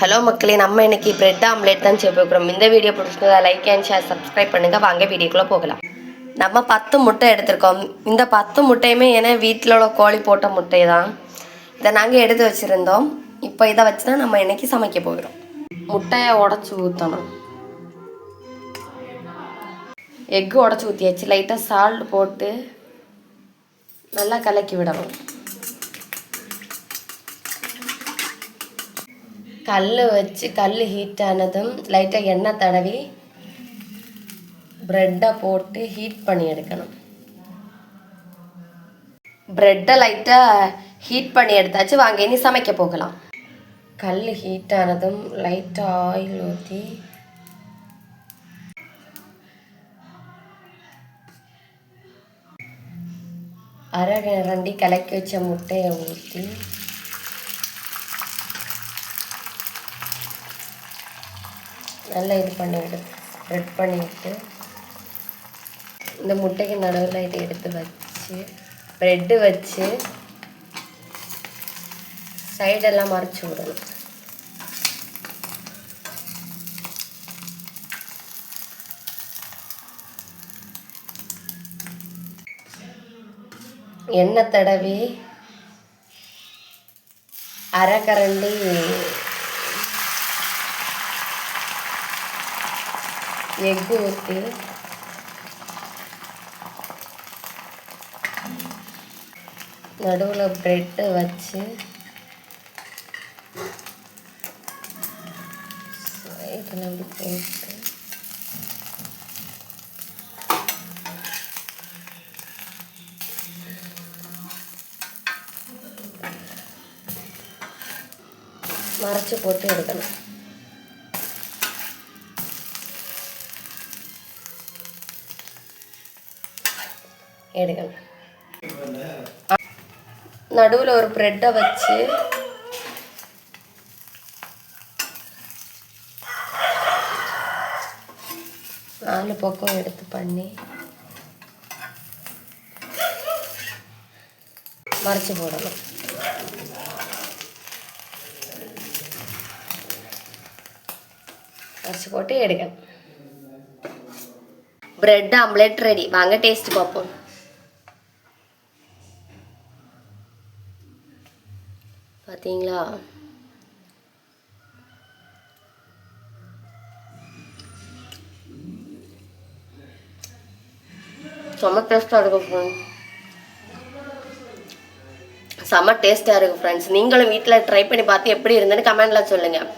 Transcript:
Hello மக்களே நம்ம இன்னைக்கு பிரெட் ஆம்லேட் தான் செய்ய போகிறோம். இந்த வீடியோ பிடிச்சிருந்தா லைக் அண்ட் ஷேர் சப்ஸ்கிரைப் பண்ணுங்கள் வாங்க வீடியோக்குள்ளே போகலாம். நம்ம பத்து முட்டை எடுத்திருக்கோம். இந்த பத்து முட்டையுமே ஏன்னா வீட்டில் உள்ள கோழி போட்ட முட்டை தான் இதை நாங்கள் எடுத்து வச்சுருந்தோம். இப்போ இதை வச்சு தான் நம்ம இன்னைக்கு சமைக்க போகிறோம். முட்டையை உடச்சி ஊற்றணும் எக்கு உடச்சி ஊற்றியாச்சு லைட்டாக சால்ட் போட்டு நல்லா கலக்கி விடணும். கல் வச்சு கல் ஹீட் ஆனதும் லைட்டாக எண்ணெய் தடவி ப்ரெட்டை போட்டு ஹீட் பண்ணி எடுக்கணும். ப்ரெட்டை லைட்டாக ஹீட் பண்ணி எடுத்தாச்சு. வாங்க இனி சமைக்க போகலாம். கல் ஹீட் ஆனதும் லைட்டாக ஆயில் ஊற்றி அரை கலக்கி வச்ச முட்டையை ஊற்றி நல்லா இது பண்ணிவிட்டு ரெட் ஸ்ப்ரெட் பண்ணிவிட்டு இந்த முட்டைக்கு நடுவில் இதை எடுத்து வச்சு ப்ரெட்டு வச்சு சைடெல்லாம் மறைச்சி விடணும். எண்ணெய் தடவி அரைக்கரண்டி எக்கு ஊற்றி நடுவில் ப்ரெட்டை வச்சு. இதில் அப்படி போட்டு மறைச்சி போட்டு எடுக்கணும். எடுக்கணும் நடுவில் ஒரு ப்ரெட்டை வச்சு நாலு பக்கம் எடுத்து பண்ணி மறைச்சு போடணும். மறைச்சு போட்டு எடுக்கணும் பிரெட் ஆம்லெட் ரெடி வாங்க டேஸ்ட் பார்ப்போம். பார்த்தீங்களா செம்ம டேஸ்ட்டாக இருக்கும் ஃப்ரெண்ட்ஸ் செம்ம டேஸ்ட்டாக இருக்கும் ஃப்ரெண்ட்ஸ் நீங்களும் வீட்டில் ட்ரை பண்ணி பார்த்து எப்படி இருந்ததுன்னு கமெண்டில் சொல்லுங்கள்